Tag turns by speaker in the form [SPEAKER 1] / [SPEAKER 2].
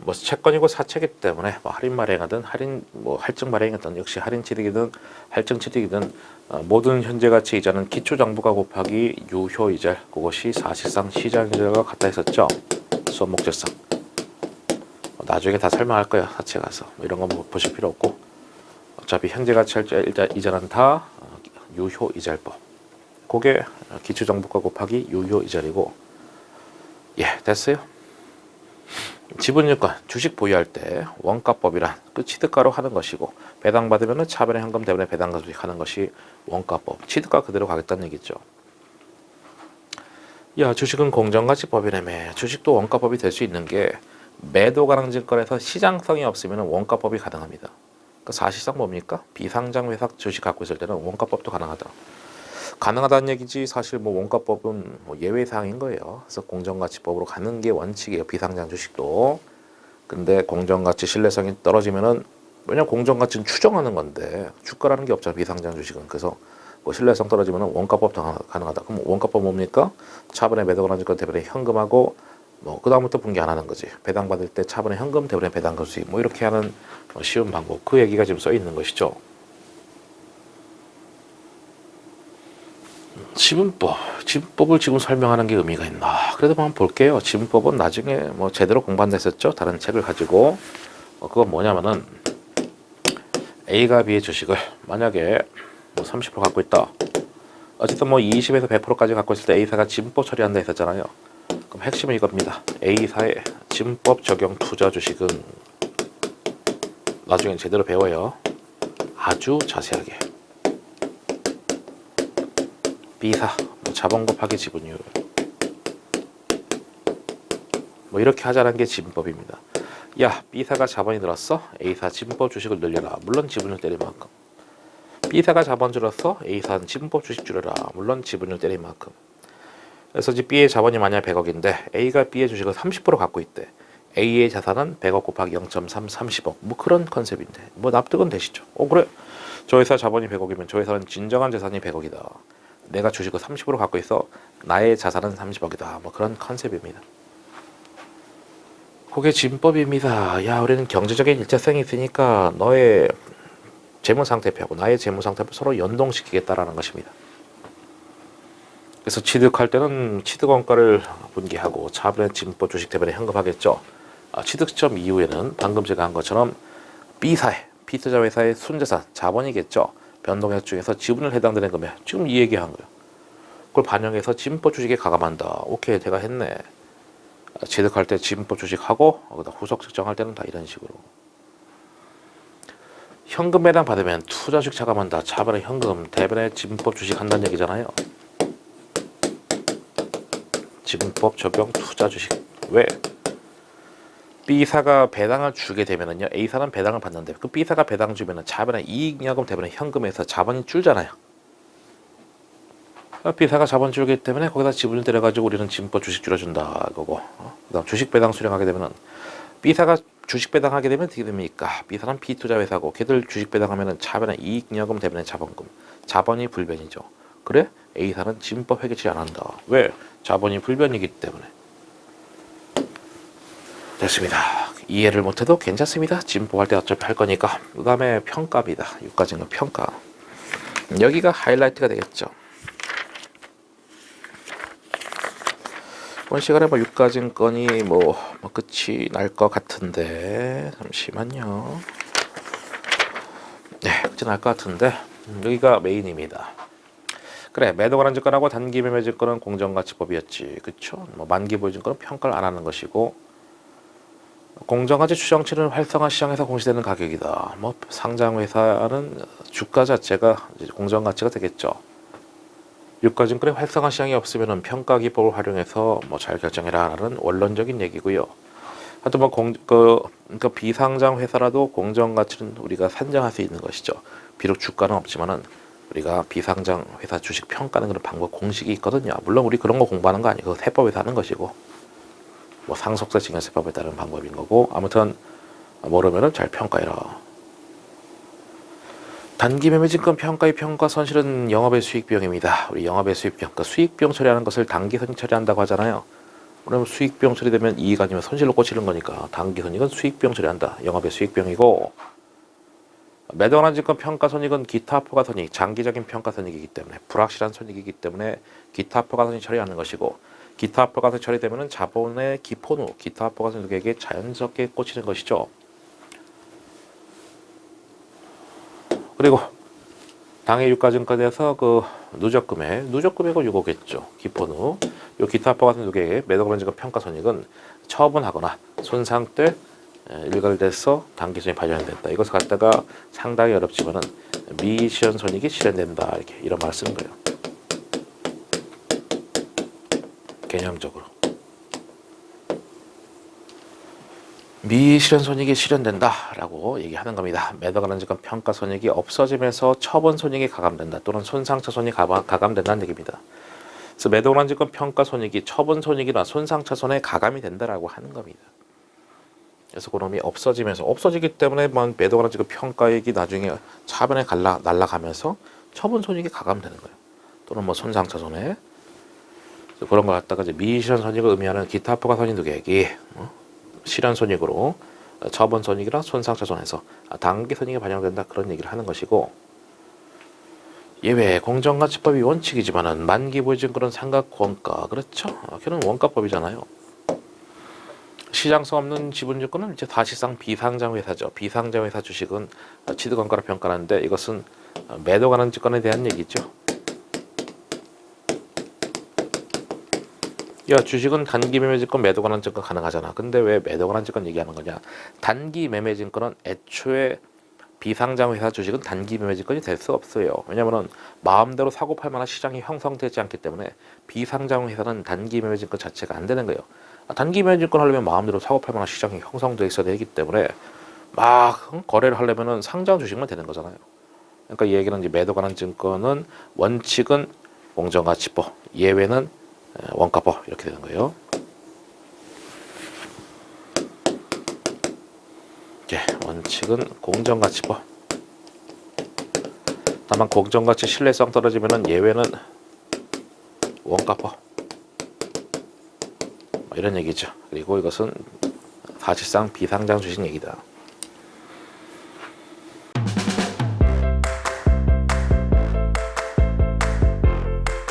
[SPEAKER 1] 뭐 채권이고 사채기 때문에 뭐 할인 발행하든 할인 뭐 할증 발행이든 역시 할인 취득이든 할증 취득이든 어, 모든 현재 가치 이자는 기초 장부가 곱하기 유효 이자 그것이 사실상 시장 이자가 같다 했었죠. 수업 목적상. 어, 나중에 다 설명할 거야 사채 가서 뭐 이런 거뭐 보실 필요 없고 어차피 현재 가치 할자 이자 이자는 다 어, 유효 이자법. 그게 기초 장부가 곱하기 유효 이자리고 예 됐어요. 지분유권 주식 보유할 때 원가법이란 그 취득가로 하는 것이고 배당받으면 차변의 현금 때문에 배당가 주식하는 것이 원가법 취득가 그대로 가겠다는 얘기죠. 야 주식은 공정가치 법이라며 주식도 원가법이 될 수 있는 게 매도 가능 증권에서 시장성이 없으면 원가법이 가능합니다. 그 사실상 뭡니까? 비상장 회사 주식 갖고 있을 때는 원가법도 가능하다. 가능하다는 얘기지 사실 뭐 원가법은 뭐 예외 사항인 거예요. 그래서 공정가치법으로 가는 게 원칙이에요. 비상장 주식도. 근데 공정가치 신뢰성이 떨어지면은 왜냐 공정가치는 추정하는 건데 주가라는 게 없잖아 비상장 주식은. 그래서 뭐 신뢰성 떨어지면은 원가법도 가- 가능하다. 그럼 원가법 뭡니까? 차분의 매도가 나질 것 대변에 현금하고 뭐 그다음부터 분기 안 하는 거지. 배당 받을 때 차분의 현금 대변에 배당 거수익 뭐 이렇게 하는 뭐 쉬운 방법. 그 얘기가 지금 써 있는 것이죠. 지분법, 지분법을 지금 설명하는 게 의미가 있나? 그래도 한번 볼게요. 지분법은 나중에 뭐 제대로 공부한댔었죠. 다른 책을 가지고 어, 그건 뭐냐면은 A가 B의 주식을 만약에 뭐 30% 갖고 있다. 어쨌든 뭐 20에서 100%까지 갖고 있을 때 A사가 지분법 처리한다 했었잖아요. 그럼 핵심은 이겁니다. A사의 지분법 적용 투자 주식은 나중에 제대로 배워요. 아주 자세하게. B사 뭐 자본 곱하기 지분율 뭐 이렇게 하자는 게 지분법입니다. 야 B사가 자본이 늘었어? A사 지분법 주식을 늘려라. 물론 지분율 때릴 만큼. B사가 자본 줄었어? A사는 지분법 주식 줄여라. 물론 지분율 때릴 만큼. 그래서 이제 B의 자본이 만약 100억인데 A가 B의 주식을 30% 갖고 있대. A의 자산은 100억 곱하기 0.3 30억. 뭐 그런 컨셉인데. 뭐 납득은 되시죠? 어 그래. 저 회사 자본이 100억이면 저 회사는 진정한 재산이 100억이다. 내가 주식을 30% 갖고 있어 나의 자산은 30억이다. 뭐 그런 컨셉입니다. 그게 진법입니다. 야, 우리는 경제적인 일체성이 있으니까 너의 재무 상태표하고 나의 재무 상태표 서로 연동시키겠다라는 것입니다. 그래서 취득할 때는 취득 원가를 분기하고 차분의 진법 주식 대변에 현금하겠죠. 아, 취득 시점 이후에는 방금 제가 한 것처럼 B사의 B투자 회사의 순자산 자본이겠죠. 변동액 중에서 지분을 해당되는 금액 지금 이 얘기한 거예요. 그걸 반영해서 지분법 주식에 가감한다. 오케이 제가 했네. 아, 취득할 때 지분법 주식하고 거기다 후속 측정할 때는 다 이런 식으로. 현금 배당 받으면 투자 주식 차감한다. 차변에 현금, 대변에 지분법 주식 한다는 얘기잖아요. 지분법 적용 투자 주식 왜? B사가 배당을 주게 되면은요 A사는 배당을 받는데 그 B사가 배당 주면은 자본의 이익여금 대변에 현금에서 자본이 줄잖아요. 어, B사가 자본 줄기 때문에 거기다 지분을 때려가지고 우리는 지분법 주식 줄여준다 그거고 어? 그다음 주식 배당 수령하게 되면은 B사가 주식 배당하게 되면 어떻게 됩니까? B사는 B투자 회사고 걔들 주식 배당하면은 자본의 이익여금 대변에 자본금 자본이 불변이죠. 그래? A사는 지분법 회계치 안 한다. 왜? 자본이 불변이기 때문에. 됐습니다. 이해를 못해도 괜찮습니다. 진보할 때 어차피 할 거니까. 그 다음에 평가입니다. 유가증은 평가. 여기가 하이라이트가 되겠죠. 이번 시간에 뭐 유가증권이 뭐, 뭐 끝이 날 것 같은데 잠시만요. 네, 끝이 날 것 같은데 음, 여기가 메인입니다. 그래 매도 관한 증권하고 단기 매매 증권은 공정가치법이었지, 그렇죠? 뭐 만기 보유 증권은 평가를 안 하는 것이고 공정가치 추정치는 활성화 시장에서 공시되는 가격이다. 뭐 상장 회사는 주가 자체가 이제 공정 가치가 되겠죠. 유가증권의 활성화 시장이 없으면은 평가 기법을 활용해서 뭐 잘 결정해라라는 원론적인 얘기고요. 하여튼 뭐 공 그 그러니까 비상장 회사라도 공정 가치는 우리가 산정할 수 있는 것이죠. 비록 주가는 없지만은 우리가 비상장 회사 주식 평가하는 그런 방법 공식이 있거든요. 물론 우리 그런 거 공부하는 거 아니고 세법에서 하는 것이고 뭐 상속세 증여세법에 따른 방법인 거고 아무튼 모르면은 잘 평가해라. 단기 매매 증권 평가의 평가 손실은 영업의 수익 비용입니다. 우리 영업의 수익 비용, 그 수익 비용 처리하는 것을 단기 손익 처리한다고 하잖아요. 그러면 수익 비용 처리되면 이익 아니면 손실로 꽂히는 거니까 단기 손익은 수익 비용 처리한다. 영업의 수익 비용이고 매도하는 증권 평가 손익은 기타 포가 손익, 장기적인 평가 손익이기 때문에 불확실한 손익이기 때문에 기타 포가 손익 처리하는 것이고 기타 손익 처리되면은 자본의 기본 후 기타 포가 손익에게 자연스럽게 꽂히는 것이죠. 그리고 당해 유가증권에서 그 누적 금액, 누적 금액을 요거겠죠. 기본 후. 요 기타 포가 손익의 매도그런 증권 평가 손익은 처분하거나 손상때 일괄돼서 단기 손익 발견된다. 이것을 갖다가 상당히 어렵지만은 미시현 손익이 실현된다. 이렇게 이런 말을 쓰는 거예요. 개념적으로. 미실현 손익이 실현된다라고 얘기하는 겁니다. 매도가는 증권 평가 손익이 없어지면서 처분 손익이 가감된다 또는 손상차 가감- 가감된다는 얘기입니다. 그래서 매도가는 증권 평가 손익이 처분 손익이나 손상차 손에 가감이 된다라고 하는 겁니다. 그래서 그놈이 없어지면서 없어지기 때문에 뭐 매도가는 증권 평가액이 나중에 차변에 갈라 날라가면서 처분 손익이 가감되는 거예요. 또는 뭐 손상차 손해 그런 걸 갖다가 이제 미실현 손익을 의미하는 기타 포가 손익 두 개액이 어? 실현 손익으로 처분 손익이랑 손상차 손에서 단기 손익이 반영된다 그런 얘기를 하는 것이고 예외 공정가치법이 원칙이지만은 만기 보증금은 상각 원가 그렇죠? 아, 걔는 원가법이잖아요. 시장성 없는 지분 증권은 이제 사실상 비상장 회사죠. 비상장 회사 주식은 취득 원가로 평가하는데 이것은 매도 가능 증권에 대한 얘기죠. 야 주식은 단기 매매 증권 매도 관한 증권 가능하잖아. 근데 왜 매도 관한 증권 얘기하는 거냐? 단기 매매 증권은 애초에 비상장 회사 주식은 단기 매매 증권이 될 수 없어요. 왜냐면은 마음대로 사고 팔 만한 시장이 형성되지 않기 때문에 비상장 회사는 단기 매매 증권 자체가 안 되는 거예요. 아, 단기 매매 증권 하려면 마음대로 사고 팔 만한 시장이 형성돼 있어야 되기 때문에 막 응? 거래를 하려면은 상장 주식만 되는 거잖아요. 그러니까 이 얘기는 이제 매도 관한 증권은 원칙은 공정가치법, 예외는 에, 원가법 이렇게 되는 거예요. 이제 원칙은 공정가치법. 다만 공정가치 신뢰성 떨어지면은 예외는 원가법. 뭐 이런 얘기죠. 그리고 이것은 사실상 비상장 주식 얘기다.